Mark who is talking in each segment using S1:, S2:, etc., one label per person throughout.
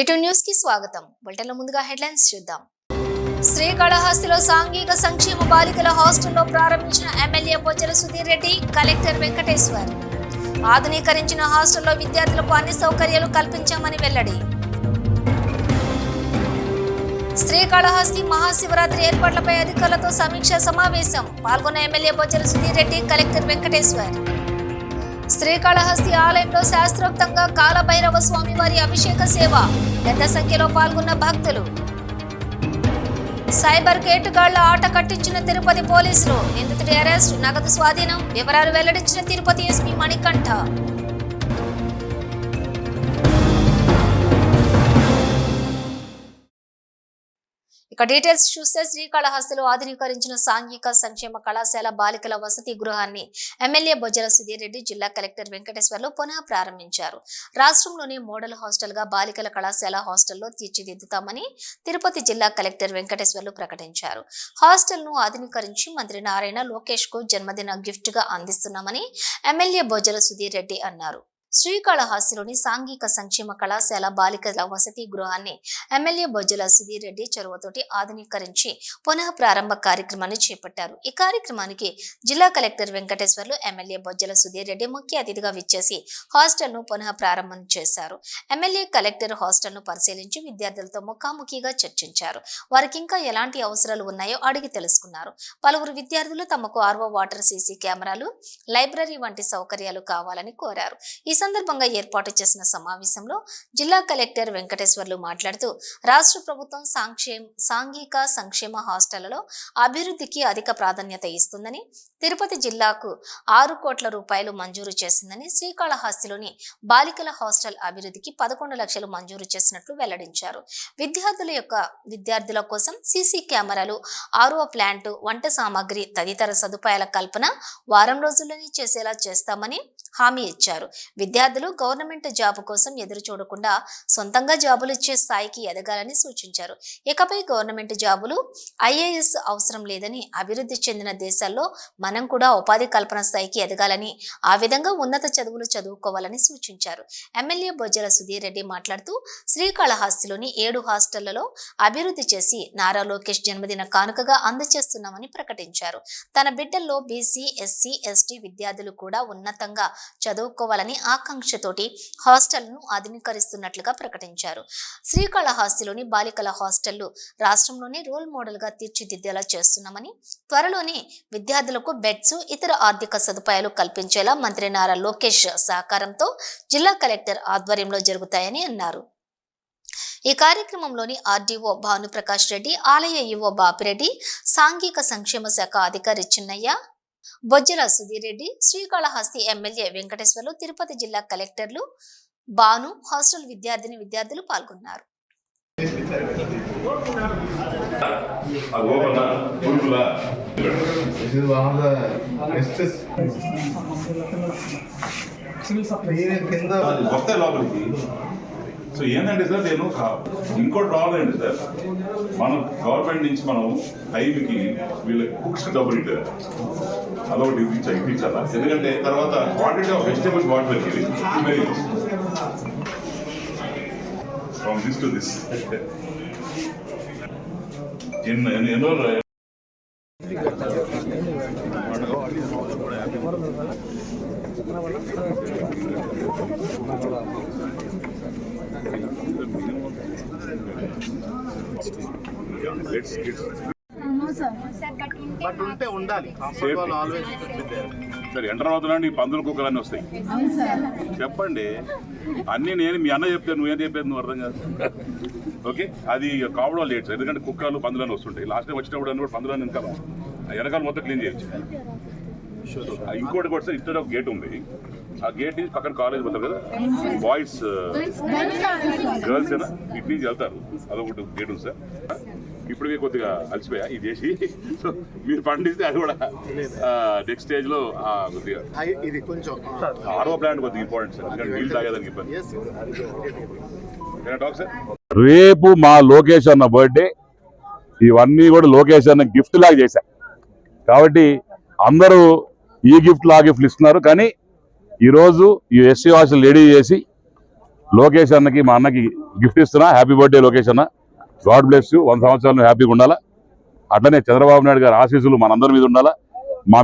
S1: B2 న్యూస్కి స్వాగతం. బులెటిన్లో ముందుగా హెడ్లైన్స్ చూద్దాం. శ్రీకాళహస్తిలో సాంఘిక సంక్షేమ బాలికల హాస్టల్లో ప్రారంభించిన ఎమ్మెల్యే బొజ్జల సుధీర్ రెడ్డి కలెక్టర్ వెంకటేశ్వర్. ఆధునీకరించిన హాస్టల్లో విద్యార్థులకు అన్ని సౌకర్యాలు కల్పించామని వెల్లడి. శ్రీకాళహస్తి మహాశివరాత్రి ఏర్పాట్లపై అధికారులతో సమీక్ష సమావేశం. పాల్గొన్న ఎమ్మెల్యే బొజ్జల సుధీర్ రెడ్డి కలెక్టర్ వెంకటేశ్వర్. శ్రీకాళహస్తి ఆలయంలో శాస్త్రోక్తంగా కాలభైరవ స్వామివారి అభిషేక సేవ. పెద్ద సంఖ్యలో పాల్గొన్న భక్తులు. సైబర్ కేటుగాళ్ళ ఆట కట్టించిన తిరుపతి పోలీసులు. నిందితుడి అరెస్ట్ నగదు స్వాధీనం వివరాలు వెల్లడించిన తిరుపతి ఎస్పీ మణికంఠ. ఇక డీటెయిల్స్ చూస్తే శ్రీకాళహస్తిలో ఆధునీకరించిన సాంఘిక సంక్షేమ కళాశాల బాలికల వసతి గృహాన్ని ఎమ్మెల్యే బొజ్జల సుధీరెడ్డి జిల్లా కలెక్టర్ వెంకటేశ్వర్లు పునః ప్రారంభించారు. రాష్ట్రంలోనే మోడల్ హాస్టల్గా బాలికల కళాశాల హాస్టల్లో తీర్చిదిద్దుతామని తిరుపతి జిల్లా కలెక్టర్ వెంకటేశ్వర్లు ప్రకటించారు. హాస్టల్ను ఆధునీకరించి మంత్రి నారాయణ లోకేష్కు జన్మదిన గిఫ్ట్గా అందిస్తున్నామని ఎమ్మెల్యే బొజ్జల సుధీర్ రెడ్డి అన్నారు. శ్రీకాళహస్తిలోని సాంఘిక సంక్షేమ కళాశాల బాలికల వసతి గృహాన్ని ఎమ్మెల్యే బొజ్జల సుధీర్ రెడ్డి చొరవతోటి ఆధునీకరించి పునః ప్రారంభ కార్యక్రమాన్ని చేపట్టారు. ఈ కార్యక్రమానికి జిల్లా కలెక్టర్ వెంకటేశ్వర్లు ఎమ్మెల్యే బొజ్జల సుధీర్ రెడ్డి ముఖ్య అతిథిగా విచ్చేసి హాస్టల్ను పునః ప్రారంభం చేశారు. ఎమ్మెల్యే కలెక్టర్ హాస్టల్ను పరిశీలించి విద్యార్థులతో ముఖాముఖిగా చర్చించారు. వారికి ఇంకా ఎలాంటి అవసరాలు ఉన్నాయో అడిగి తెలుసుకున్నారు. పలువురు విద్యార్థులు తమకు ఆర్వో వాటర్ సీసీ కెమెరాలు లైబ్రరీ వంటి సౌకర్యాలు కావాలని కోరారు. ఈ సందర్భంగా ఏర్పాటు చేసిన సమావేశంలో జిల్లా కలెక్టర్ వెంకటేశ్వర్లు మాట్లాడుతూ రాష్ట్ర ప్రభుత్వం సాంక్షేమ సాంఘిక సంక్షేమ హాస్టళ్ళలో అభివృద్ధికి అధిక ప్రాధాన్యత ఇస్తుందని తిరుపతి జిల్లాకు ఆరు కోట్ల రూపాయలు మంజూరు చేసిందని శ్రీకాళహస్తిలోని బాలికల హాస్టల్ అభివృద్ధికి పదకొండు లక్షలు మంజూరు చేసినట్లు వెల్లడించారు. విద్యార్థుల యొక్క విద్యార్థుల కోసం సీసీ కెమెరాలు ఆరో ప్లాంట్ వంట సామాగ్రి తదితర సదుపాయాల కల్పన వారం రోజుల్లోనే చేసేలా చేస్తామని హామీ ఇచ్చారు. విద్యార్థులు గవర్నమెంట్ జాబ్ కోసం ఎదురు చూడకుండా సొంతంగా జాబులు ఇచ్చే స్థాయికి ఎదగాలని సూచించారు. ఇకపై గవర్నమెంట్ జాబులు ఐఏఎస్ అవసరం లేదని అభివృద్ధి చెందిన దేశాల్లో మనం కూడా ఉపాధి కల్పన స్థాయికి ఎదగాలని ఆ విధంగా ఉన్నత చదువులు చదువుకోవాలని సూచించారు. ఎమ్మెల్యే బొజ్జల సుధీర్ రెడ్డి మాట్లాడుతూ శ్రీకాళహస్తిలోని ఏడు హాస్టళ్ళలో అభివృద్ధి చేసి నారా లోకేష్ జన్మదిన కానుకగా అందజేస్తున్నామని ప్రకటించారు. తన బిడ్డల్లో బీసీ ఎస్సీ ఎస్టీ విద్యార్థులు కూడా ఉన్నతంగా చదువుకోవాలని ఆకాంక్షతోటి హాస్టల్ను ఆధునీకరిస్తున్నట్లుగా ప్రకటించారు. శ్రీకాళహస్తిలోని బాలికల హాస్టళ్ళు రాష్ట్రంలోనే రోల్ మోడల్గా తీర్చిదిద్దేలా చేస్తున్నామని త్వరలోనే విద్యార్థులకు బెడ్స్ ఇతర ఆర్థిక సదుపాయాలు కల్పించేలా మంత్రి నారా లోకేష్ సహకారంతో జిల్లా కలెక్టర్ ఆధ్వర్యంలో జరుగుతాయని అన్నారు. ఈ కార్యక్రమంలోని ఆర్డీఓ భానుప్రకాష్ రెడ్డి ఆలయ ఈఓ బాపిరెడ్డి సాంఘిక సంక్షేమ శాఖ అధికారి చిన్నయ్య బొజ్జల సుధీర్ రెడ్డి శ్రీకాళహస్తి ఎమ్మెల్యే వెంకటేశ్వర్లు తిరుపతి జిల్లా కలెక్టర్లు బాను హాస్టల్ విద్యార్థిని విద్యార్థులు పాల్గొన్నారు.
S2: సో ఏంటంటే సార్ నేను ఒక- ఇంకోటి రావాలండి సార్. మనం గవర్నమెంట్ నుంచి మనం టైంకి వీళ్ళకి కుక్స్ డబ్బులు ఇట్టారు అదొకటి ఇప్పించాలి ఇప్పించాలా ఎందుకంటే తర్వాత క్వాంటిటీ ఆఫ్ వెజిటేబుల్స్ వాట్ పెరిగింది very from this to this ఎన్నో ఎన్నో Let's get
S3: బట్ ఉంటే ఉండాలి.
S2: సరే ఎంటర్ అవుతున్నాండి ఈ పందుల కుక్కలన్నీ వస్తాయి. చెప్పండి. అన్నీ నేను మీ అన్న చెప్తే నువ్వేం చెప్పేది నువ్వు అర్థం కాదు. ఓకే? అది కావడం లేట్ సార్. ఎందుకంటే కుక్కలు పందులని వస్తుంటాయి. లాస్ట్ టైం వచ్చినప్పుడు అన్ని కూడా పందులని వెనకాల ఆ వెనకాల మొత్తం క్లీన్ చేయొచ్చు. ఆ ఇంకోటి కూడా సార్ ఒక గేట్ ఉంది. ఆ గేట్ నుంచి పక్కన కాలేజ్ పోతారు కదా? బాయ్స్ గర్ల్స్ ఏనా? ఇటు నుంచి వెళ్తారు. అదొకటి గేట్ ఉంది సార్. ఇప్పుడు మీకు కొద్దిగా అలసిపోయా ఇది చేసి సో మీరు పండిస్తే అది కూడా నెక్స్ట్ స్టేజ్లో ఆ, కొద్దిగా.
S3: ఇది కొంచెం
S2: ఆరో ప్లాంట్ కొద్దిగా ఇంపార్టెంట్ సార్ ఎందుకంటే నీళ్ళు తాగేదానికి ఇబ్బంది.
S3: ఎస్
S2: టాక్ సార్
S4: రేపు మా లోకేష్ అన్న బర్త్డే ఇవన్నీ కూడా లోకేష్ అన్న గిఫ్ట్ లాగా చేశా. కాబట్టి అందరూ ఈ గిఫ్ట్ ఆ గిఫ్ట్లు ఇస్తున్నారు. కానీ ఈరోజు ఈ ఎస్సీ హాస్టల్ రెడీ చేసి
S2: లోకేష్ అన్నకి మా అన్నకి గిఫ్ట్ ఇస్తున్నా. హ్యాపీ బర్త్డే లోకేష్ అన్న. God bless you. వంద సంవత్సరాలు హ్యాపీగా ఉండాలా? అట్లనే చంద్రబాబు నాయుడు గారి ఆశీస్సులు మనందరి మీద ఉండాలా? మా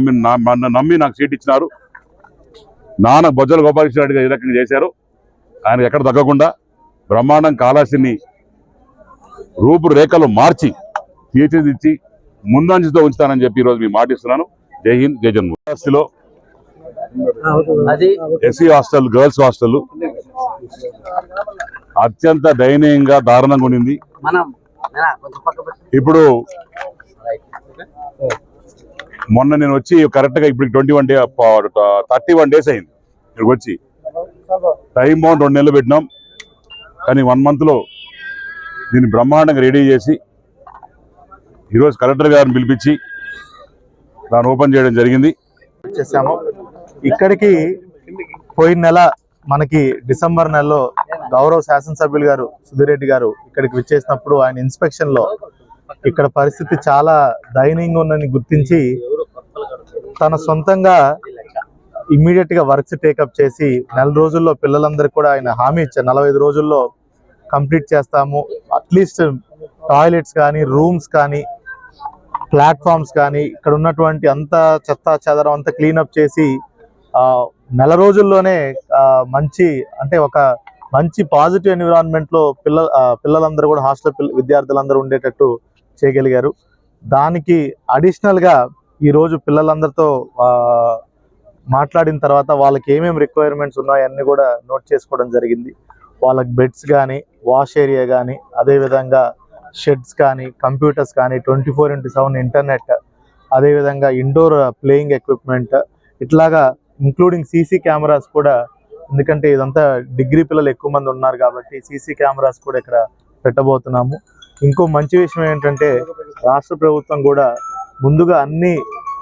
S2: నమ్మి నాకు సీట్ ఇచ్చినారు. నాన్న బొజ్జల గోపాలకృష్ణ రెడ్డి గారు రకంగా చేశారు. ఆయన ఎక్కడ తగ్గకుండా బ్రహ్మాండం కాళాసిని రూపురేఖలు మార్చి తీర్చిదిద్ది ముందంజతో ఉంచుతానని చెప్పి ఈరోజు మీ మాటిస్తున్నాను జై హింద్ జై జన్మ.
S5: అది
S2: ఎస్సీ హాస్టల్ గర్ల్స్ హాస్టల్ అత్యంత దయనీయంగా దారుణంగా ఉండింది. ఇప్పుడు మొన్న నేను వచ్చి కరెక్ట్గా ఇప్పుడు twenty one day thirty one days అయింది. ఇక్కడికి వచ్చి. టైం బౌండ్ రెండు నెలలు పెట్టినాం. కానీ వన్ మంత్లో దీన్ని బ్రహ్మాండంగా రెడీ చేసి ఈరోజు కలెక్టర్ గారిని పిలిపించి దాన్ని ఓపెన్ చేయడం జరిగింది.
S3: చేశాము. ఇక్కడికి పోయిన నెల మనకి డిసెంబర్ నెలలో గౌరవ శాసనసభ్యులు గారు సుధీరెడ్డి గారు ఇక్కడికి విచ్చేసినప్పుడు ఆయన ఇన్స్పెక్షన్లో ఇక్కడ పరిస్థితి చాలా దయనీయంగా ఉందని గుర్తించి తన సొంతంగా ఇమ్మీడియట్గా వర్క్స్ టేకప్ చేసి నెల రోజుల్లో పిల్లలందరికీ కూడా ఆయన హామీ ఇచ్చారు. నలభై ఐదు రోజుల్లో కంప్లీట్ చేస్తాము. అట్లీస్ట్ టాయిలెట్స్ కానీ రూమ్స్ కానీ ప్లాట్ఫామ్స్ కానీ ఇక్కడ ఉన్నటువంటి అంత చెత్త చెదరం అంతా క్లీనప్ చేసి నెల రోజుల్లోనే మంచి అంటే ఒక మంచి పాజిటివ్ ఎన్విరాన్మెంట్లో పిల్ల పిల్లలందరూ కూడా హాస్టల్ పిల్ల విద్యార్థులందరూ ఉండేటట్టు చేయగలిగారు. దానికి అడిషనల్గా ఈ రోజు పిల్లలందరితో మాట్లాడిన తర్వాత వాళ్ళకి ఏమేమి రిక్వైర్మెంట్స్ ఉన్నాయన్నీ కూడా నోట్ చేసుకోవడం జరిగింది. వాళ్ళకి బెడ్స్ కానీ వాష్ ఏరియా కానీ అదేవిధంగా షెడ్స్ కానీ కంప్యూటర్స్ కానీ twenty four into seven internet అదేవిధంగా ఇండోర్ ప్లేయింగ్ ఎక్విప్మెంట్ ఇట్లాగా ఇంక్లూడింగ్ సీసీ కెమెరాస్ కూడా ఎందుకంటే ఇదంతా డిగ్రీ పిల్లలు ఎక్కువ మంది ఉన్నారు కాబట్టి సీసీ కెమెరాస్ కూడా ఇక్కడ పెట్టబోతున్నాము. ఇంకో మంచి విషయం ఏంటంటే రాష్ట్ర ప్రభుత్వం కూడా ముందుగా అన్ని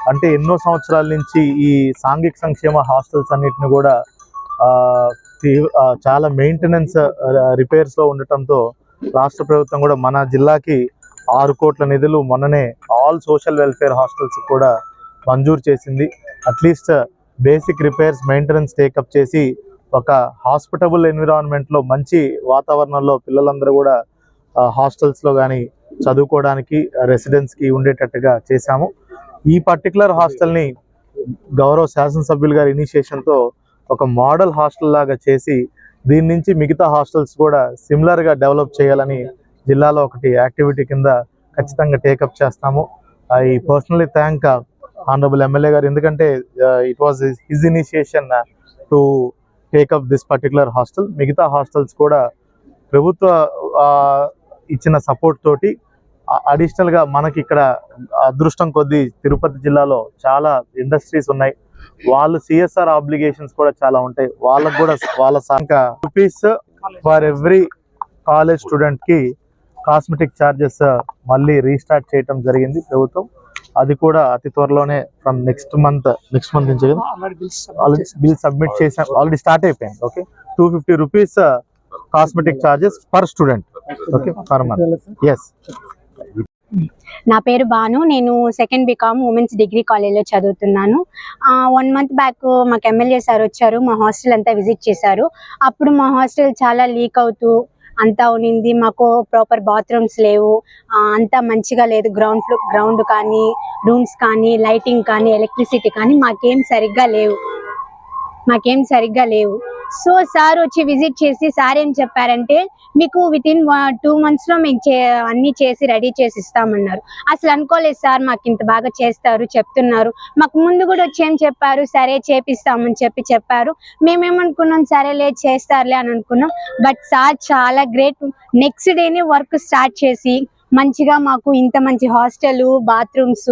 S3: అంటే ఎన్నో సంవత్సరాల నుంచి ఈ సాంఘిక సంక్షేమ హాస్టల్స్ అన్నిటిని కూడా తీవ్ర- చాలా మెయింటెనెన్స్ రిపేర్స్లో ఉండటంతో రాష్ట్ర ప్రభుత్వం కూడా మన జిల్లాకి ఆరు కోట్ల నిధులు మొన్ననే ఆల్ సోషల్ వెల్ఫేర్ హాస్టల్స్ కూడా మంజూరు చేసింది. At least basic repairs maintenance take up చేసి ఒక హాస్పిటబుల్ ఎన్విరాన్మెంట్లో మంచి వాతావరణంలో పిల్లలందరూ కూడా హాస్టల్స్లో కానీ చదువుకోవడానికి రెసిడెన్స్కి ఉండేటట్టుగా చేశాము. ఈ పర్టికులర్ హాస్టల్ని గౌరవ శాసనసభ్యులు గారి ఇనిషియేషన్తో ఒక మోడల్ హాస్టల్ లాగా చేసి దీని నుంచి మిగతా హాస్టల్స్ కూడా సిమిలర్గా డెవలప్ చేయాలని జిల్లాలో ఒకటి యాక్టివిటీ కింద ఖచ్చితంగా టేకప్ చేస్తాము. I personally thank honourable MLA గారు ఎందుకంటే it was his initiation to take up this particular hostel మిగతా హాస్టల్స్ కూడా ప్రభుత్వ ఇచ్చిన సపోర్ట్ తోటి అడిషనల్గా మనకి ఇక్కడ అదృష్టం కొద్దీ తిరుపతి జిల్లాలో చాలా ఇండస్ట్రీస్ ఉన్నాయి. వాళ్ళు సిఎస్ఆర్ ఆబ్లిగేషన్స్ కూడా చాలా ఉంటాయి. వాళ్ళకు కూడా వాళ్ళ సంఖ్య రూపీస్ ఫర్ ఎవ్రీ కాలేజ్ స్టూడెంట్కి కాస్మెటిక్ ఛార్జెస్ మళ్ళీ రీస్టార్ట్ చేయటం జరిగింది ప్రభుత్వం. అది కూడా అతి త్వరలోనే from next month next month నుంచి ఆల్రెడీ బిల్ సబ్మిట్ చేసాం ఆల్రెడీ స్టార్ట్ అయిపోయింది. Okay two fifty rupees cosmetic charges per student okay per month yes
S6: నా పేరు బాను. నేను సెకండ్ బీకామ్ ఉమెన్స్ డిగ్రీ కాలేజ్లో చదువుతున్నాను. వన్ మంత్ బ్యాక్ మాకు ఎమ్మెల్యే సార్ వచ్చారు. మా హాస్టల్ అంతా విజిట్ చేశారు. అప్పుడు మా హాస్టల్ చాలా లీక్ అవుతూ అంతా ఉనింది. మాకు ప్రాపర్ బాత్రూమ్స్ లేవు. ఆ, అంతా మంచిగా లేదు. గ్రౌండ్ ఫ్లో గ్రౌండ్ కానీ రూమ్స్ కానీ లైటింగ్ కానీ ఎలక్ట్రిసిటీ కానీ మాకేం సరిగ్గా లేవు. మాకేం సరిగ్గా లేవు. సో సార్ వచ్చి విజిట్ చేసి సార్ ఏం చెప్పారంటే మీకు విత్ ఇన్ టూ మంత్స్లో మీకు చే అన్ని చేసి రెడీ చేసి ఇస్తామన్నారు. అసలు అనుకోలేదు సార్ మాకు ఇంత బాగా చేస్తారు చెప్తున్నారు. మాకు ముందు కూడా వచ్చి ఏం చెప్పారు? సరే చేపిస్తామని చెప్పి చెప్పారు. మేమేమనుకున్నాం? సరేలే చేస్తారులే అని అనుకున్నాం. బట్ సార్ చాలా గ్రేట్. నెక్స్ట్ డేనే వర్క్ స్టార్ట్ చేసి మంచిగా మాకు ఇంత మంచి హాస్టల్ బాత్రూమ్స్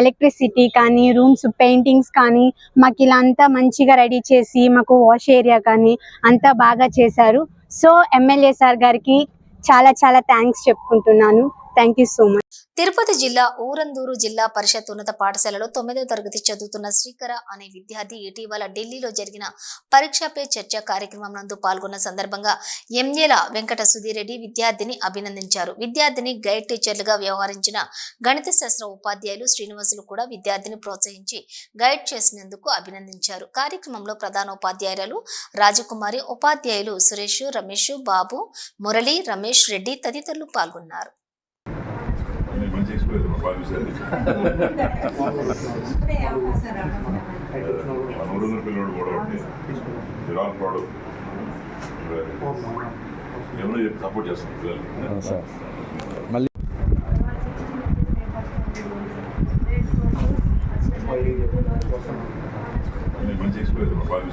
S6: ఎలక్ట్రిసిటీ కానీ రూమ్స్ పెయింటింగ్స్ కానీ మాకు ఇలా అంతా మంచిగా రెడీ చేసి మాకు వాష్ ఏరియా కానీ అంతా బాగా చేశారు. సో ఎమ్మెల్యే సార్ గారికి చాలా చాలా థ్యాంక్స్ చెప్పుకుంటున్నాను. Thank you so much.
S1: Tirupati జిల్లా ఊరందూరు జిల్లా పరిషత్ ఉన్నత పాఠశాలలో తొమ్మిదవ తరగతి చదువుతున్న శ్రీకర అనే విద్యార్థి ఇటీవల ఢిల్లీలో జరిగిన పరీక్ష పే చర్చ కార్యక్రమం నందు పాల్గొన్న సందర్భంగా ఎంఏల వెంకట సుధీరెడ్డి విద్యార్థిని అభినందించారు. విద్యార్థిని గైడ్ టీచర్లుగా వ్యవహరించిన గణిత శాస్త్ర ఉపాధ్యాయులు శ్రీనివాసులు కూడా విద్యార్థిని ప్రోత్సహించి గైడ్ చేసినందుకు అభినందించారు. కార్యక్రమంలో ప్రధానోపాధ్యాయురాలు రాజకుమారి ఉపాధ్యాయులు సురేష్ రమేష్ బాబు మురళి రమేష్ రెడ్డి తదితరులు పాల్గొన్నారు.
S7: ఎక్స్పీరియన్స్ మా పిల్లడు కూడా విరాట్ పాడు ఎవరో చెప్పి సపోర్ట్ చేస్తాం పిల్లలు అన్ని మంచి ఎక్స్పీరియన్స్ మా బాగా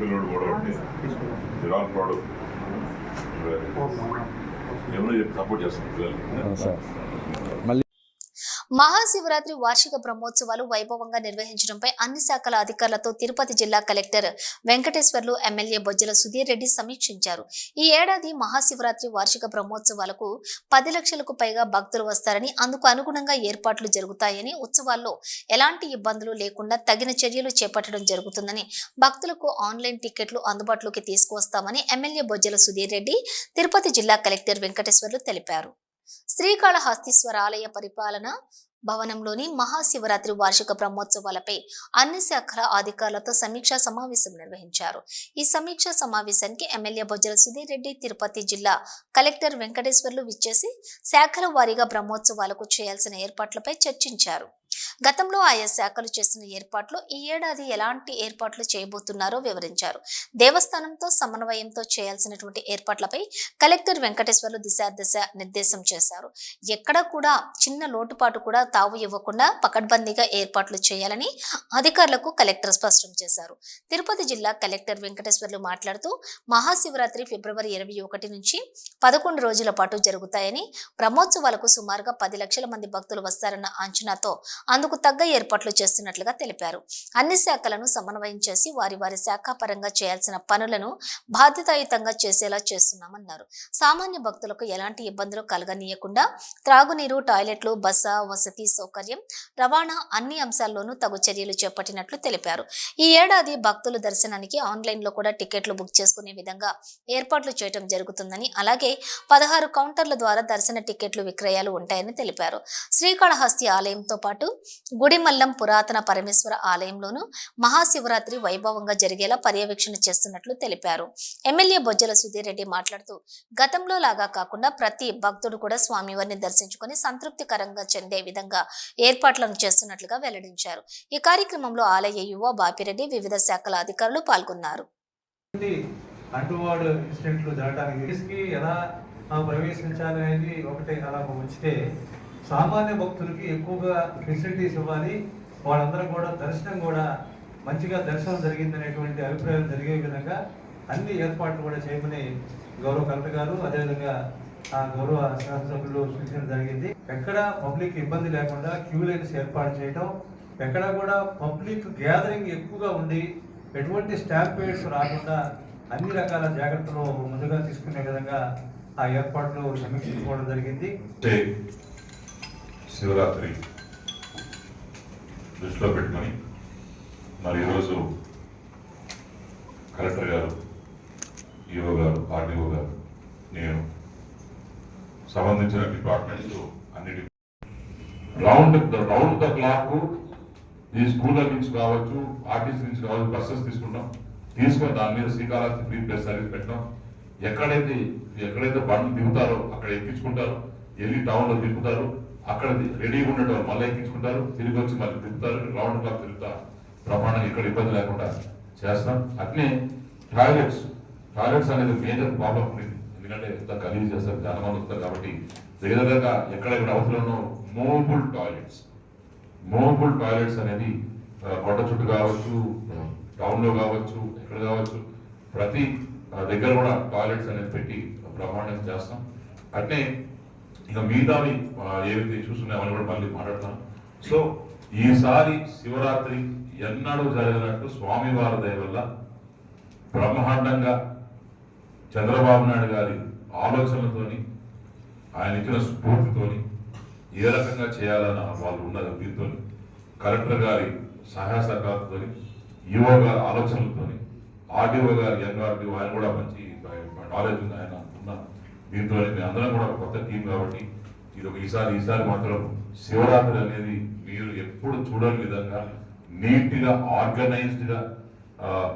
S7: పిల్లడు కూడా ఒకటి విరాట్ పాడు ఎవరో సపోర్ట్ చేస్తాం పిల్లలు
S1: మహాశివరాత్రి వార్షిక బ్రహ్మోత్సవాలు వైభవంగా నిర్వహించడంపై అన్ని శాఖల అధికారులతో తిరుపతి జిల్లా కలెక్టర్ వెంకటేశ్వర్లు ఎమ్మెల్యే బొజ్జల సుధీర్ రెడ్డి సమీక్షించారు. ఈ ఏడాది మహాశివరాత్రి వార్షిక బ్రహ్మోత్సవాలకు పది లక్షలకు పైగా భక్తులు వస్తారని అందుకు అనుగుణంగా ఏర్పాట్లు జరుగుతాయని ఉత్సవాల్లో ఎలాంటి ఇబ్బందులు లేకుండా తగిన చర్యలు చేపట్టడం జరుగుతుందని భక్తులకు ఆన్లైన్ టికెట్లు అందుబాటులోకి తీసుకువస్తామని ఎమ్మెల్యే బొజ్జల సుధీర్ రెడ్డి తిరుపతి జిల్లా కలెక్టర్ వెంకటేశ్వర్లు తెలిపారు. శ్రీకాళహస్తీశ్వర ఆలయ పరిపాలన భవనంలోని మహాశివరాత్రి వార్షిక బ్రహ్మోత్సవాలపై అన్ని శాఖల అధికారులతో సమీక్షా సమావేశం నిర్వహించారు. ఈ సమీక్షా సమావేశానికి ఎమ్మెల్యే బొజ్జల సుధీర్ రెడ్డి తిరుపతి జిల్లా కలెక్టర్ వెంకటేశ్వర్లు విచ్చేసి శాఖల వారీగా బ్రహ్మోత్సవాలకు చేయాల్సిన ఏర్పాట్లపై చర్చించారు. గతంలో ఆయా శాఖలు చేసిన ఏర్పాట్లు ఈ ఏడాది ఎలాంటి ఏర్పాట్లు చేయబోతున్నారో వివరించారు. దేవస్థానంతో సమన్వయంతో చేయాల్సినటువంటి ఏర్పాట్లపై కలెక్టర్ వెంకటేశ్వర్లు దిశాదిశ నిర్దేశం చేశారు. ఎక్కడ కూడా చిన్న లోటుపాటు కూడా తావు ఇవ్వకుండా పకడ్బందీగా ఏర్పాట్లు చేయాలని అధికారులకు కలెక్టర్ స్పష్టం చేశారు. తిరుపతి జిల్లా కలెక్టర్ వెంకటేశ్వర్లు మాట్లాడుతూ మహాశివరాత్రి ఫిబ్రవరి ఇరవై ఒకటి నుంచి పదకొండు రోజుల పాటు జరుగుతాయని బ్రహ్మోత్సవాలకు సుమారుగా పది లక్షల మంది భక్తులు వస్తారన్న అంచనాతో అందుకు తగ్గ ఏర్పాట్లు చేస్తున్నట్లుగా తెలిపారు. అన్ని శాఖలను సమన్వయం చేసి వారి వారి శాఖ పరంగా చేయాల్సిన పనులను బాధ్యతాయుతంగా చేసేలా చేస్తున్నామన్నారు. సామాన్య భక్తులకు ఎలాంటి ఇబ్బందులు కలగనీయకుండా త్రాగునీరు టాయిలెట్లు బస వసతి సౌకర్యం రవాణా అన్ని అంశాల్లోనూ తగు చర్యలు చేపట్టినట్లు తెలిపారు. ఈ ఏడాది భక్తుల దర్శనానికి ఆన్లైన్లో కూడా టికెట్లు బుక్ చేసుకునే విధంగా ఏర్పాట్లు చేయడం జరుగుతుందని అలాగే పదహారు కౌంటర్ల ద్వారా దర్శన టికెట్లు విక్రయాలు ఉంటాయని తెలిపారు. శ్రీకాళహస్తి ఆలయంతో పాటు గుడిమల్లం పురాతన పరమేశ్వర ఆలయంలోనూ మహాశివరాత్రి వైభవంగా జరిగేలా పర్యవేక్షణ చేస్తున్నట్లు తెలిపారు. ఎమ్మెల్యే బొజ్జల సుధీర్ రెడ్డి మాట్లాడుతూ గతంలో లాగా కాకుండా ప్రతి భక్తుడు కూడా స్వామివారిని దర్శించుకొని సంతృప్తికరంగా చెందే విధంగా ఏర్పాట్లను చేస్తున్నట్లుగా వెల్లడించారు. ఈ కార్యక్రమంలో ఆలయ యువ బాపిరెడ్డి వివిధ శాఖల అధికారులు పాల్గొన్నారు.
S8: అంటువాడు ఇన్సిడెంట్లు జరగడానికి ఎలా ఒకటి అలా ఉంచితే సామాన్య భక్తులకి ఎక్కువగా ఫెసిలిటీస్ ఇవ్వాలి. వాళ్ళందరూ కూడా దర్శనం కూడా మంచిగా దర్శనం జరిగిందనేటువంటి అభిప్రాయం జరిగే విధంగా అన్ని ఏర్పాట్లు కూడా చేయమని గౌరవ కలెక్టర్ గారు అదేవిధంగా ఆ గౌరవ శాసనసభ్యులు సూచించడం జరిగింది. ఎక్కడ పబ్లిక్ ఇబ్బంది లేకుండా క్యూ లైన్స్ ఏర్పాటు చేయడం ఎక్కడ కూడా పబ్లిక్ గ్యాదరింగ్ ఎక్కువగా ఉండి ఎటువంటి స్టాంపేడ్స్ రాకుండా అన్ని రకాల జాగ్రత్తలు ముందుగా తీసుకునే విధంగా ఆ ఏర్పాట్లు సమీక్షించుకోవడం జరిగింది.
S7: శివరాత్రి దృష్టిలో పెట్టుకొని మరి ఈరోజు కలెక్టర్ గారు ఈఓ గారు ఆర్డీఓ గారు నేను సంబంధించిన డిపార్ట్మెంట్స్ అన్ని రౌండ్ రౌండ్ ద క్లాక్ ఈ స్కూళ్ళ నుంచి కావచ్చు ఆర్టీసీ నుంచి కావచ్చు బస్సెస్ తీసుకుంటాం. తీసుకొని దాని మీద శ్రీకాళహస్తి ఫ్రీ ప్లేస్ సర్వీస్ పెట్టాం ఎక్కడైతే ఎక్కడైతే బండ్లు దిగుతారో అక్కడ ఎక్కించుకుంటారు. వెళ్ళి టౌన్లో దిగుతారు అక్కడ రెడీగా ఉండడం మళ్ళీ ఎక్కించుకుంటారు తిరిగి వచ్చి మళ్ళీ తిరుగుతారు రౌండ్ క్లాక్ తిరుగుతా ప్రమాణం ఇక్కడ ఇబ్బంది లేకుండా చేస్తాం. అట్నే టాయిలెట్స్. టాయిలెట్స్ అనేది మేజర్ ప్రాబ్లం ఉంది ఎందుకంటే ఎంత గలీజ్ చేస్తారు చాలా మంది వస్తారు కాబట్టి దగ్గరగా ఎక్కడెక్కడ అవసరంలో మూవబుల్ టాయిలెట్స్. మూవబుల్ టాయిలెట్స్ అనేది కొండ చుట్టూ కావచ్చు టౌన్లో కావచ్చు ఎక్కడ కావచ్చు ప్రతి దగ్గర కూడా టాయిలెట్స్ అనేది పెట్టి ప్రమాణం చేస్తాం. అట్నే ఇక మిగతావి ఏవైతే చూస్తున్నాయో అవన్నీ కూడా మళ్ళీ మాట్లాడతాం. సో ఈసారి శివరాత్రి ఎన్నడూ జరిగినట్టు స్వామివారి దయ వల్ల బ్రహ్మాండంగా చంద్రబాబు నాయుడు గారి ఆలోచనలతోని ఆయన ఇచ్చిన స్ఫూర్తితోని ఏ రకంగా చేయాలని వాళ్ళు ఉన్నారు దీంతో కలెక్టర్ గారి సహాయ సహకారంతో ఈఓ గారి ఆలోచనలతోని ఆర్డీఓ గారి ఎన్ఆర్డీఓ ఆయన కూడా మంచి నాలెడ్జ్ ఉంది ఆయన ఉన్నారు దీంతో మేము అందరం కూడా కొత్త టీం కాబట్టి ఇది ఒక ఈసారి ఈసారి మాత్రం శివరాత్రి అనేది మీరు ఎప్పుడు చూడని విధంగా నీట్గా ఆర్గనైజ్డ్గా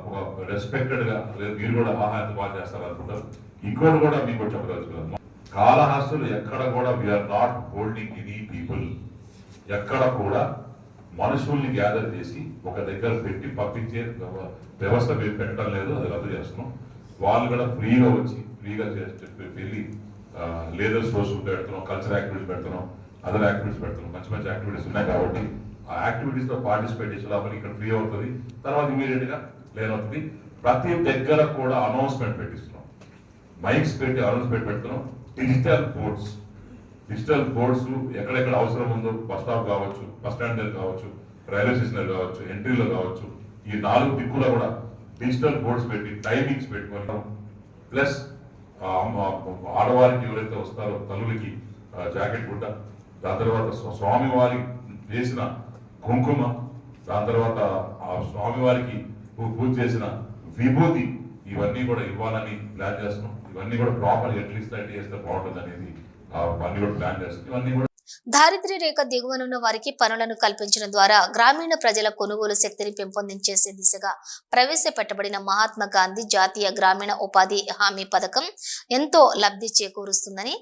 S7: ఒక రెస్పెక్టెడ్గా మీరు కూడా ఆహారం బాగా చేస్తారు అనుకుంటారు ఇంకోటి కూడా మీకు చెప్పదలుచుకున్నాను. కాళహస్తులు ఎక్కడ కూడా we're not holding any people ఎక్కడ కూడా మనుషుల్ని గ్యాదర్ చేసి ఒక దగ్గర పెట్టి పంపించే వ్యవస్థ మేము పెట్టడం లేదు అది రద్దు చేస్తున్నాం. వాళ్ళు కూడా ఫ్రీగా వచ్చి ఫ్రీగా చేస్తే వెళ్ళి లేదర్ షోస్ పెడుతున్నాం కల్చర్ యాక్టివిటీస్ పెడుతున్నాం అదర్ యాక్టివిటీస్ పెడుతున్నాం మంచి మంచి యాక్టివిటీస్ ఉన్నాయి కాబట్టి ఆ యాక్టివిటీస్లో పార్టిసిపేట్ చేసే లోపల ఇక్కడ ఫ్రీ అవుతుంది తర్వాత ఇమీడియట్గా లేనవుతుంది ప్రతి దగ్గర కూడా అనౌన్స్మెంట్ పెట్టిస్తున్నాం. మైక్స్ పెట్టి అనౌన్స్మెంట్ పెడుతున్నాం. డిజిటల్ బోర్డ్స్ డిజిటల్ బోర్డ్స్ ఎక్కడెక్కడ అవసరం ఉందో బస్ స్టాప్ కావచ్చు బస్ స్టాండ్ దగ్గర కావచ్చు రైల్వే స్టేషన్ దగ్గర కావచ్చు ఎంట్రీలో కావచ్చు ఈ నాలుగు దిక్కులో కూడా డిజిటల్ బోర్డ్స్ పెట్టి టైమింగ్స్ పెట్టుకుంటాం ప్లస్ ఆడవారికి ఎవరైతే వస్తారో తల్లులకి జాకెట్ గుడ్డ దాని తర్వాత స్వామివారి చేసిన కుంకుమ దాని తర్వాత ఆ స్వామివారికి పూజ చేసిన విభూతి ఇవన్నీ కూడా ఇవ్వాలని ప్లాన్ చేస్తున్నాం. ఇవన్నీ కూడా ప్రాపర్ ఎట్లీస్ట్ అయితే చేస్తే బాగుంటుంది అనేది ఆ, అన్ని కూడా ప్లాన్ చేస్తున్నాం. ఇవన్నీ కూడా
S1: దారిద్ర్య రేఖ దిగువనున్న వారికి పనులను కల్పించడం ద్వారా గ్రామీణ ప్రజల కొనుగోలు శక్తిని పెంపొందించేసే దిశగా ప్రవేశపెట్టబడిన మహాత్మా గాంధీ జాతీయ గ్రామీణ ఉపాధి హామీ పథకం ఎంతో లబ్ధి చేకూరుస్తుందని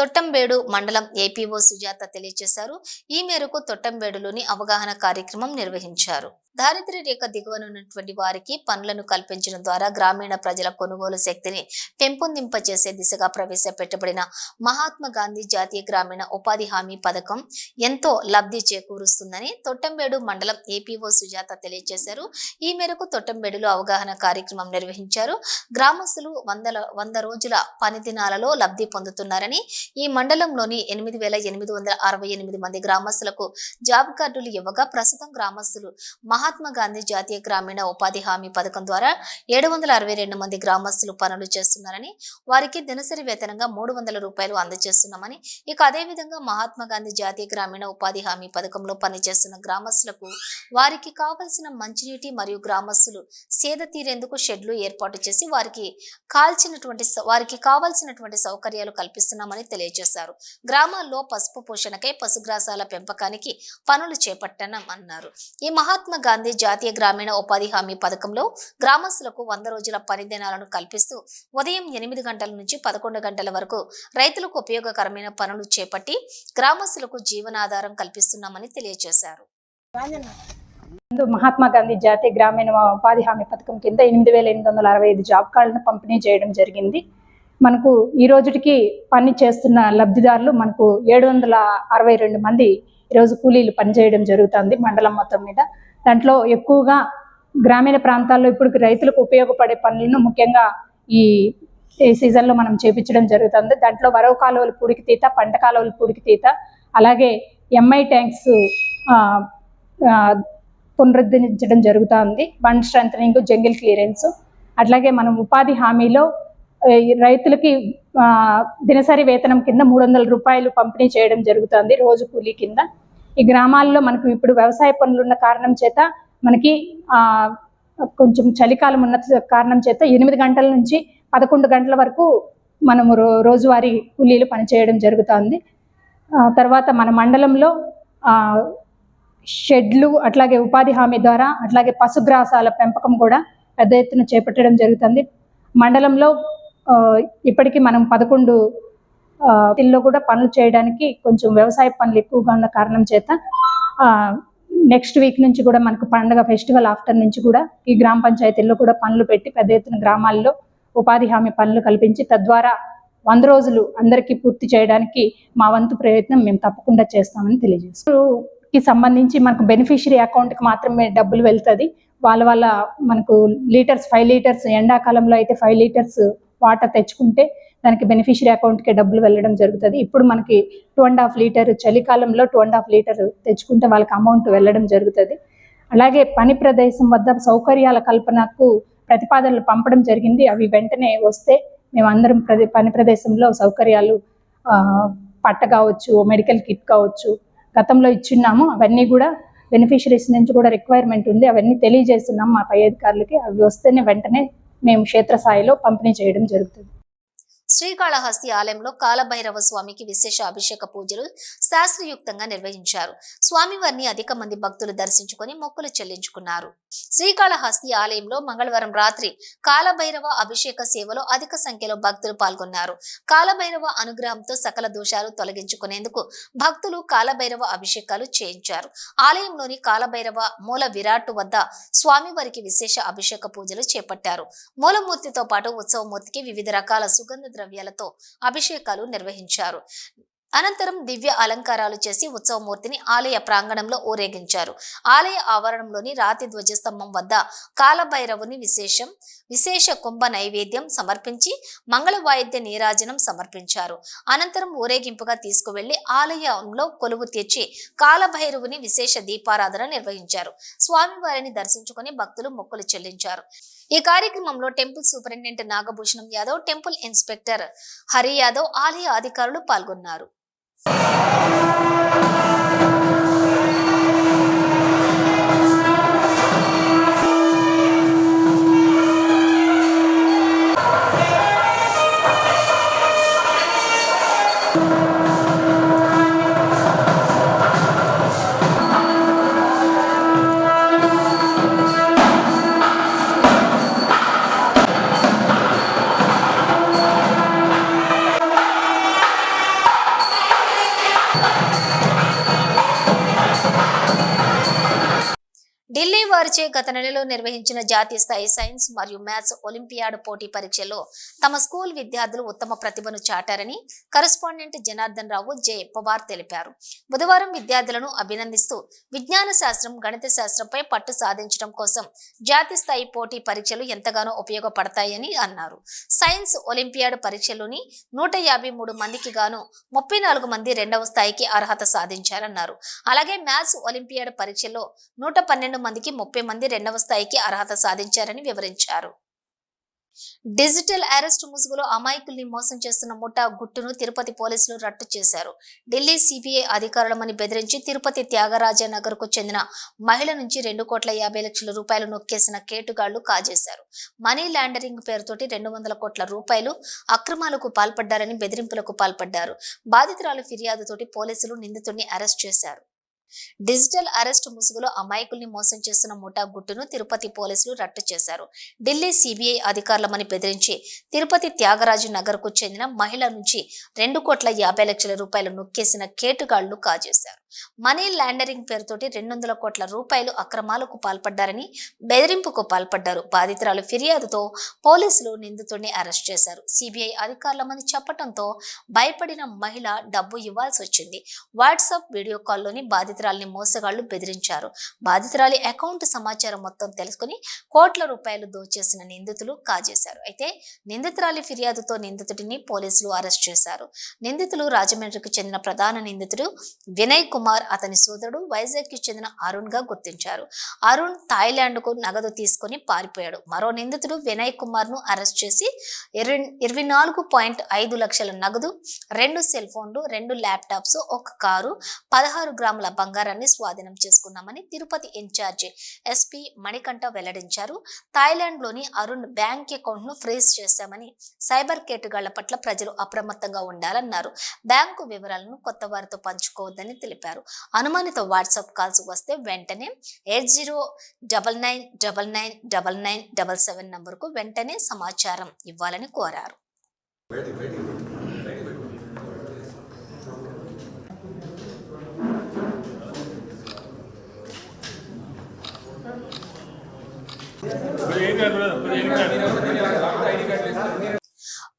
S1: తొట్టంబేడు మండలం ఏపీఓ సుజాత తెలియజేశారు. ఈ మేరకు తొట్టంబేడులోని అవగాహన కార్యక్రమం నిర్వహించారు. దారిద్ర్య రేఖ దిగువనున్నటువంటి వారికి పనులను కల్పించడం ద్వారా గ్రామీణ ప్రజల కొనుగోలు శక్తిని పెంపొందింపచేసే దిశగా ప్రవేశపెట్టబడిన మహాత్మా గాంధీ జాతీయ గ్రామీణ ఉపాధి హామీ పథకం ఎంతో లబ్ధి చేకూరుస్తుందని తొట్టంబేడు మండలం ఏపీఓ సుజాత తెలియజేశారు. ఈ మేరకు తొట్టంబేడులో అవగాహన కార్యక్రమం నిర్వహించారు. గ్రామస్తులు వందల వంద రోజుల పని దినాలలో లబ్ధి పొందుతున్నారని ఈ మండలంలోని ఎనిమిది వేల ఎనిమిది వందల అరవై ఎనిమిది మంది గ్రామస్తులకు జాబ్ కార్డులు ఇవ్వగా ప్రస్తుతం గ్రామస్తులు మహాత్మా గాంధీ జాతీయ గ్రామీణ ఉపాధి హామీ పథకం ద్వారా ఏడు వందల అరవై రెండు మంది గ్రామస్తులు పనులు చేస్తున్నారని వారికి దినసరి వేతనంగా మూడు వందల రూపాయలు అందజేస్తున్నామని ఇక అదేవిధంగా మహాత్మా గాంధీ జాతీయ గ్రామీణ ఉపాధి హామీ పథకంలో పనిచేస్తున్న గ్రామస్తులకు వారికి కావలసిన మంచినీటి మరియు గ్రామస్తులు సేద తీరేందుకు షెడ్లు ఏర్పాటు చేసి వారికి కాల్చినటువంటి వారికి కావాల్సినటువంటి సౌకర్యాలు కల్పిస్తున్నామని తెలియజేశారు. గ్రామాల్లో పసుపు పోషణకై పశుగ్రాసాల పెంపకానికి పనులు చేపట్టనమన్నారు. ఈ మహాత్మా గాంధీ జాతీయ గ్రామీణ ఉపాధి హామీ పథకంలో గ్రామస్తులకు వంద రోజుల పనిదినాలను కల్పిస్తూ ఉదయం ఎనిమిది గంటల నుంచి పదకొండు గంటల వరకు రైతులకు ఉపయోగకరమైన పనులు చేపట్టి గ్రామస్తులకు జీవనాధారం కల్పిస్తున్నామని తెలియజేశారు.
S9: ముందు మహాత్మా గాంధీ జాతీయ గ్రామీణ ఉపాధి హామీ పథకం కింద ఎనిమిది వేల ఎనిమిది వందల అరవై ఐదు జాబ్ కార్డులను పంపిణీ చేయడం జరిగింది. మనకు ఈ రోజుటికి పని చేస్తున్న లబ్ధిదారులు మనకు ఏడు వందల అరవై రెండు మంది ఈరోజు కూలీలు పనిచేయడం జరుగుతుంది మండలం మొత్తం మీద. దాంట్లో ఎక్కువగా గ్రామీణ ప్రాంతాల్లో ఇప్పుడు రైతులకు ఉపయోగపడే పనులను ముఖ్యంగా ఈ ఈ సీజన్లో మనం చేపించడం జరుగుతుంది. దాంట్లో వరవ కాలువలు పూడికి తీత పంట కాలువలు పూడికి తీత అలాగే ఎంఐ ట్యాంక్స్ పునరుద్ధరించడం జరుగుతుంది. వన్ స్ట్రెంథనింగ్ జంగిల్ క్లియరెన్స్ అట్లాగే మనం ఉపాధి హామీలో రైతులకి దినసరి వేతనం కింద మూడు వందల రూపాయలు పంపిణీ చేయడం జరుగుతుంది రోజు కూలీ కింద. ఈ గ్రామాల్లో మనకు ఇప్పుడు వ్యవసాయ పనులు ఉన్న కారణం చేత మనకి కొంచెం చలికాలం ఉన్న కారణం చేత ఎనిమిది గంటల నుంచి పదకొండు గంటల వరకు మనము రో రోజువారీ కూలీలు పనిచేయడం జరుగుతుంది. తర్వాత మన మండలంలో షెడ్లు అట్లాగే ఉపాధి హామీ ద్వారా అట్లాగే పశుగ్రాసాల పెంపకం కూడా పెద్ద ఎత్తున చేపట్టడం జరుగుతుంది. మండలంలో ఇప్పటికీ మనం పదకొండు ఆ, కూడా పనులు చేయడానికి కొంచెం వ్యవసాయ పనులు ఎక్కువగా ఉన్న కారణం చేత నెక్స్ట్ వీక్ నుంచి కూడా మనకు పండగ ఫెస్టివల్ ఆఫ్టర్ నుంచి కూడా ఈ గ్రామ పంచాయతీల్లో కూడా పనులు పెట్టి పెద్ద ఎత్తున గ్రామాల్లో ఉపాధి హామీ పనులు కల్పించి తద్వారా వంద రోజులు అందరికీ పూర్తి చేయడానికి మా వంతు ప్రయత్నం మేము తప్పకుండా చేస్తామని తెలియజేస్తాం సంబంధించి మనకు బెనిఫిషరీ అకౌంట్కి మాత్రమే డబ్బులు వెళ్తుంది. వాళ్ళ వాళ్ళ మనకు లీటర్స్ ఫైవ్ లీటర్స్ ఎండాకాలంలో అయితే ఫైవ్ లీటర్స్ వాటర్ తెచ్చుకుంటే దానికి బెనిఫిషరీ అకౌంట్కి డబ్బులు వెళ్ళడం జరుగుతుంది. ఇప్పుడు మనకి టూ అండ్ హాఫ్ లీటర్ చలికాలంలో టూ అండ్ హాఫ్ లీటర్ తెచ్చుకుంటే వాళ్ళకి అమౌంట్ వెళ్ళడం జరుగుతుంది. అలాగే పని ప్రదేశం వద్ద సౌకర్యాల కల్పనకు ప్రతిపాదనలు పంపడం జరిగింది. అవి వెంటనే వస్తే మేమందరం ప్రదే పని ప్రదేశంలో సౌకర్యాలు పట్ట కావచ్చు మెడికల్ కిట్ కావచ్చు గతంలో ఇచ్చున్నాము. అవన్నీ కూడా బెనిఫిషరీస్ నుంచి కూడా రిక్వైర్మెంట్ ఉంది. అవన్నీ తెలియజేస్తున్నాం మా పై అధికారులకి. అవి వస్తేనే వెంటనే మేము క్షేత్రస్థాయిలో పంపిణీ చేయడం జరుగుతుంది.
S1: శ్రీకాళహస్తి ఆలయంలో కాలభైరవ స్వామికి విశేష అభిషేక పూజలు శాస్త్రయుక్తంగా నిర్వహించారు. స్వామివారిని అధిక మంది భక్తులు దర్శించుకొని మొక్కులు చెల్లించుకున్నారు. శ్రీకాళహస్తి ఆలయంలో మంగళవారం రాత్రి కాలభైరవ అభిషేక సేవలో అధిక సంఖ్యలో భక్తులు పాల్గొన్నారు. కాలభైరవ అనుగ్రహంతో సకల దోషాలు తొలగించుకునేందుకు భక్తులు కాలభైరవ అభిషేకాలు చేయించారు. ఆలయంలోని కాలభైరవ మూల విరాట్ వద్ద స్వామివారికి విశేష అభిషేక పూజలు చేపట్టారు. మూలమూర్తితో పాటు ఉత్సవమూర్తికి వివిధ రకాల సుగంధ ద్రవ్యాలతో అభిషేకాలు నిర్వహించారు. అనంతరం దివ్య అలంకారాలు చేసి ఉత్సవమూర్తిని ఆలయ ప్రాంగణంలో ఊరేగించారు. ఆలయ ఆవరణంలోని రాతి ధ్వజస్తంభం వద్ద కాలభైరవుని విశేషం విశేష కుంభ నైవేద్యం సమర్పించి మంగళ వాయిద్య నీరాజనం సమర్పించారు. అనంతరం ఊరేగింపుగా తీసుకువెళ్ళి ఆలయంలో కొలువు తెచ్చి కాలభైరవుని విశేష దీపారాధన నిర్వహించారు. స్వామివారిని దర్శించుకుని భక్తులు మొక్కులు చెల్లించారు. ఈ కార్యక్రమంలో temple superintendent Nagabhushanam Yadav temple inspector Hari Yadav ఆలయ అధికారులు పాల్గొన్నారు. వారిచే గత నెలలో నిర్వహించిన జాతీయ స్థాయి సైన్స్ మరియు మ్యాథ్స్ ఒలింపియాడ్ పోటీ పరీక్షల్లో తమ స్కూల్ విద్యార్థులు ఉత్తమ ప్రతిభను చాటారని కరెస్పాండెంట్ జనార్దన్ రావు జె. పవార్ తెలిపారు. బుధవారం విద్యార్థులను అభినందిస్తూ విజ్ఞాన శాస్త్రం గణిత శాస్త్రంపై పట్టు సాధించడం కోసం జాతీయ స్థాయి పోటీ పరీక్షలు ఎంతగానో ఉపయోగపడతాయని అన్నారు. సైన్స్ ఒలింపియాడ్ పరీక్షలోని నూట యాభై మూడు మందికి గాను ముప్పై నాలుగు మంది రెండవ స్థాయికి అర్హత సాధించారన్నారు. అలాగే మ్యాథ్స్ ఒలింపియాడ్ పరీక్షలో నూట పన్నెండు మందికి ముప్పై మంది రెండవ స్థాయికి అర్హత సాధించారని వివరించారు. డిజిటల్ అరెస్ట్ ముసుగులో అమాయకుల్ని మోసం చేస్తున్న ముఠా గుట్టును తిరుపతి పోలీసులు రట్టు చేశారు. ఢిల్లీ సిబిఐ అధికారులమని బెదిరించి తిరుపతి త్యాగరాజ నగర్కు చెందిన మహిళ నుంచి రెండు కోట్ల యాభై లక్షల రూపాయలు నొక్కేసిన కేటుగాళ్ళు కాజేశారు. మనీ లాండరింగ్ పేరుతోటి రెండు వందల కోట్ల రూపాయలు అక్రమాలకు పాల్పడ్డారని బెదిరింపులకు పాల్పడ్డారు. బాధితురాలు ఫిర్యాదుతోటి పోలీసులు నిందితుడిని అరెస్ట్ చేశారు. డిజిటల్ అరెస్ట్ ముసుగులో అమాయకుల్ని మోసం చేస్తున్న ముఠా గుట్టును తిరుపతి పోలీసులు రట్టు చేశారు. ఢిల్లీ సిబిఐ అధికారులమని బెదిరించి తిరుపతి త్యాగరాజు నగర్కు చెందిన మహిళ నుంచి రెండు కోట్ల యాభై లక్షల రూపాయలు నొక్కేసిన కేటుగాళ్ళు కాజేశారు. మనీ లాండరింగ్ పేరుతోటి రెండు వందల కోట్ల రూపాయలు అక్రమాలకు పాల్పడ్డారని బెదిరింపుకు పాల్పడ్డారు. బాధితురాలు ఫిర్యాదుతో పోలీసులు నిందితుడిని అరెస్ట్ చేశారు. సిబిఐ అధికారులమని చెప్పడంతో భయపడిన మహిళ డబ్బు ఇవ్వాల్సి వచ్చింది. వాట్సాప్ వీడియో కాల్లోని బాధితురాలిని మోసగాళ్ళు బెదిరించారు. బాధితురాలి అకౌంట్ సమాచారం మొత్తం తెలుసుకుని కోట్ల రూపాయలు దోచేసిన నిందితులు కాజేశారు. అయితే నిందితురాలి ఫిర్యాదుతో నిందితుడిని పోలీసులు అరెస్ట్ చేశారు. నిందితులు రాజమండ్రికి చెందిన ప్రధాన నిందితుడు వినయ్ కుమార్ అతని సోదరుడు వైజాగ్కి చెందిన అరుణ్గా గుర్తించారు. అరుణ్ థాయిలాండ్కు నగదు తీసుకుని పారిపోయాడు. మరో నిందితుడు వినయ్ కుమార్ను అరెస్ట్ చేసి ఇరవై ఇరవై నాలుగు పాయింట్ ఐదు లక్షల నగదు రెండు సెల్ ఫోన్లు రెండు ల్యాప్టాప్స్ ఒక కారు పదహారు గ్రాముల బంగారాన్ని స్వాధీనం చేసుకున్నామని తిరుపతి ఇన్ఛార్జి ఎస్పీ మణికంఠ వెల్లడించారు. థాయిలాండ్లోని అరుణ్ బ్యాంక్ అకౌంట్ను ఫ్రీజ్ చేశామని సైబర్ కేటుగాళ్ళ పట్ల ప్రజలు అప్రమత్తంగా ఉండాలన్నారు. బ్యాంకు వివరాలను కొత్త వారితో పంచుకోవద్దని తెలిపారు. అనుమానిత వాట్సాప్ కాల్స్ వస్తే వెంటనే eight zero double nine double nine double nine double seven నంబర్కు వెంటనే సమాచారం ఇవ్వాలని కోరారు.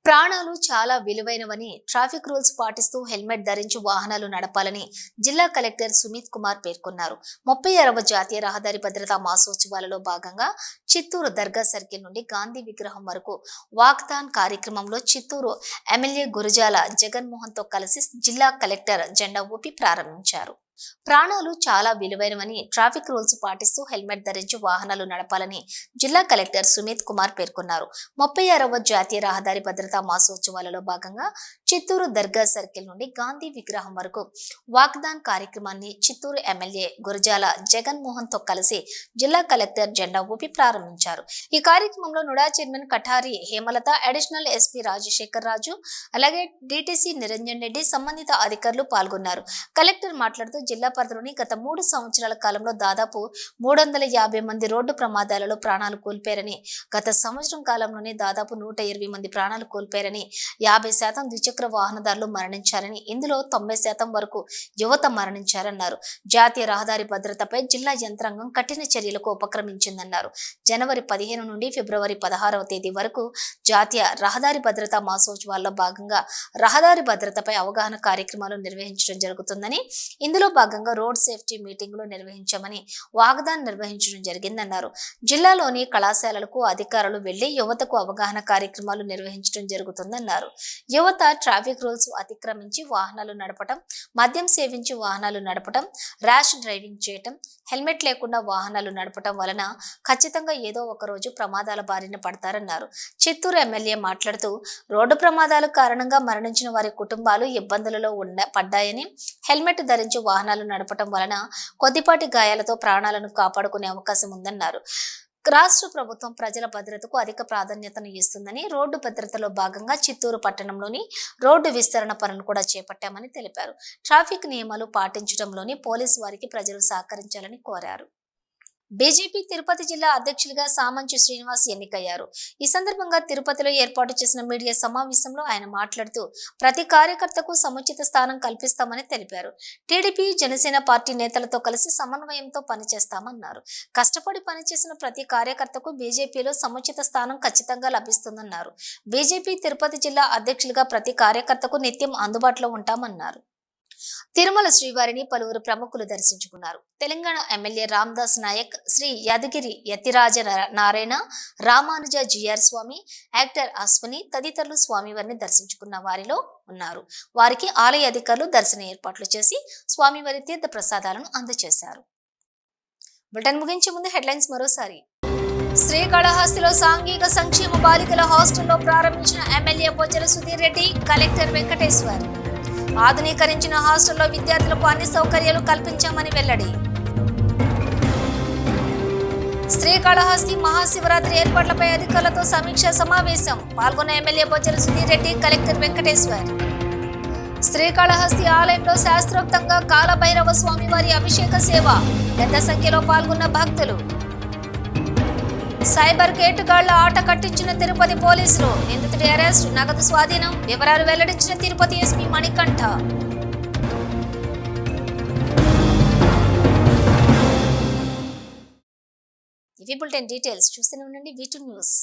S1: ప్రాణాలు చాలా విలువైనవని ట్రాఫిక్ రూల్స్ పాటిస్తూ హెల్మెట్ ధరించి వాహనాలు నడపాలని జిల్లా కలెక్టర్ సుమిత్ కుమార్ పేర్కొన్నారు. ముప్పై ఆరవ జాతీయ రహదారి భద్రతా మాసోత్సవాలలో భాగంగా చిత్తూరు దర్గా సర్కిల్ నుండి గాంధీ విగ్రహం వరకు వాక్దాన్ కార్యక్రమంలో చిత్తూరు ఎమ్మెల్యే గురజాల జగన్మోహన్తో కలిసి జిల్లా కలెక్టర్ జెండా ఊపి ప్రారంభించారు. ప్రాణాలు చాలా విలువైనవని ట్రాఫిక్ రూల్స్ పాటిస్తూ హెల్మెట్ ధరించి వాహనాలు నడపాలని జిల్లా కలెక్టర్ సుమిత్ కుమార్ పేర్కొన్నారు. ముప్పై ఆరవ జాతీయ రహదారి భద్రతా మాసోత్సవాలలో భాగంగా చిత్తూరు దర్గా సర్కిల్ నుండి గాంధీ విగ్రహం వరకు వాగ్దాన్ కార్యక్రమాన్ని చిత్తూరు ఎమ్మెల్యే గురజాల జగన్మోహన్తో కలిసి జిల్లా కలెక్టర్ జెండా ఊపి ప్రారంభించారు. ఈ కార్యక్రమంలో NUDA chairman Katari Hemalatha additional SP Rajasekhar Raju అలాగే డిటిసి నిరంజన్ రెడ్డి సంబంధిత అధికారులు పాల్గొన్నారు. కలెక్టర్ మాట్లాడుతూ జిల్లా పరిధిలోని గత మూడు సంవత్సరాల కాలంలో దాదాపు మూడు వందల యాభై మంది రోడ్డు ప్రమాదాలలో ప్రాణాలు కోల్పోయారని గత సంవత్సరం కాలంలోనే దాదాపు నూట ఇరవై మంది ప్రాణాలు కోల్పోయారని యాభై శాతం ద్విచక్ర వాహనదారులు మరణించారని ఇందులో తొంభై శాతం వరకు యువత మరణించారన్నారు. జాతీయ రహదారి భద్రతపై జిల్లా యంత్రాంగం కఠిన చర్యలకు ఉపక్రమించిందన్నారు. జనవరి పదిహేను నుండి ఫిబ్రవరి పదహారవ తేదీ వరకు జాతీయ రహదారి భద్రతా మాసోత్సవాల్లో భాగంగా రహదారి భద్రతపై అవగాహన కార్యక్రమాలు నిర్వహించడం జరుగుతుందని ఇందులో భాగంగా రోడ్ సేఫ్టీ మీటింగులు నిర్వహించామని వాగ్దాన్ నిర్వహించడం జరిగిందన్నారు. జిల్లాలోని కళాశాలలకు అధికారులు వెళ్ళి యువతకు అవగాహన కార్యక్రమాలు నిర్వహించడం జరుగుతుందన్నారు. యువత ట్రాఫిక్ రూల్స్ అతిక్రమించి వాహనాలు నడపటం మద్యం సేవించి వాహనాలు నడపటం ర్యాష్ డ్రైవింగ్ చేయటం హెల్మెట్ లేకుండా వాహనాలు నడపటం వలన ఖచ్చితంగా ఏదో ఒక రోజు ప్రమాదాల బారిన పడతారన్నారు. చిత్తూరు ఎమ్మెల్యే మాట్లాడుతూ రోడ్డు ప్రమాదాల కారణంగా మరణించిన వారి కుటుంబాలు ఇబ్బందులలో ఉండ పడ్డాయని హెల్మెట్ ధరించి వాహనాలు నడపటం వలన కొద్దిపాటి గాయాలతో ప్రాణాలను కాపాడుకునే అవకాశం ఉందన్నారు. రాష్ట్ర ప్రభుత్వం ప్రజల భద్రతకు అధిక ప్రాధాన్యతను ఇస్తుందని రోడ్డు భద్రతలో భాగంగా చిత్తూరు పట్టణంలోని రోడ్డు విస్తరణ పనులు కూడా చేపట్టామని తెలిపారు. ట్రాఫిక్ నియమాలు పాటించడంలోని పోలీసు వారికి ప్రజలు సహకరించాలని కోరారు. బీజేపీ తిరుపతి జిల్లా అధ్యక్షులుగా సామంచు శ్రీనివాస్ ఎన్నికయ్యారు. ఈ సందర్భంగా తిరుపతిలో ఏర్పాటు చేసిన మీడియా సమావేశంలో ఆయన మాట్లాడుతూ ప్రతి కార్యకర్తకు సముచిత స్థానం కల్పిస్తామని తెలిపారు. టీడీపీ జనసేన పార్టీ నేతలతో కలిసి సమన్వయంతో పనిచేస్తామన్నారు. కష్టపడి పనిచేసిన ప్రతి కార్యకర్తకు బీజేపీలో సముచిత స్థానం ఖచ్చితంగా లభిస్తుందన్నారు. బీజేపీ తిరుపతి జిల్లా అధ్యక్షులుగా ప్రతి కార్యకర్తకు నిత్యం అందుబాటులో ఉంటామన్నారు. తిరుమల శ్రీవారిని పలువురు ప్రముఖులు దర్శించుకున్నారు. తెలంగాణ ఎమ్మెల్యే రామ్దాస్ నాయక్ శ్రీ యాదగిరి యతిరాజ నారాయణ రామానుజ జిఆర్ స్వామి యాక్టర్ అశ్వని తదితరులు స్వామివారిని దర్శించుకున్న వారిలో ఉన్నారు. వారికి ఆలయ అధికారులు దర్శన ఏర్పాట్లు చేసి స్వామివారి తీర్థ ప్రసాదాలను అందజేశారు బులెటిన్ ముగించే ముందు హెడ్లైన్స్ మరోసారి. శ్రీకాళహస్తిలో సాంఘిక సంక్షేమ బాలికల హాస్టల్లో ప్రారంభించిన ఎమ్మెల్యే బొజ్జల సుధీర్ రెడ్డి కలెక్టర్ వెంకటేశ్వర్. ఆధునీకరించిన హాస్టల్లో విద్యార్థులకు అన్ని సౌకర్యాలు కల్పించామని వెల్లడి. శ్రీకాళహస్తి మహాశివరాత్రి ఏర్పాట్లపై అధికారులతో సమీక్ష సమావేశం. పాల్గొన్న ఎమ్మెల్యే బొజ్జల సుధీర్ రెడ్డి కలెక్టర్ వెంకటేశ్వర్. శ్రీకాళహస్తి ఆలయంలో శాస్త్రోక్తంగా కాలభైరవ స్వామివారి అభిషేక సేవ. పెద్ద సంఖ్యలో పాల్గొన్న భక్తులు. సైబర్ కేటుగాళ్ళ ఆట కట్టించిన తిరుపతి పోలీసులు నిందితుడి అరెస్ట్ నగదు స్వాధీనం వివరాలు వెల్లడించిన తిరుపతి ఎస్పీ మణికంఠ. ఇవి బులెటిన్ డీటెయిల్స్. చూస్తూనే ఉండండి వీటూ న్యూస్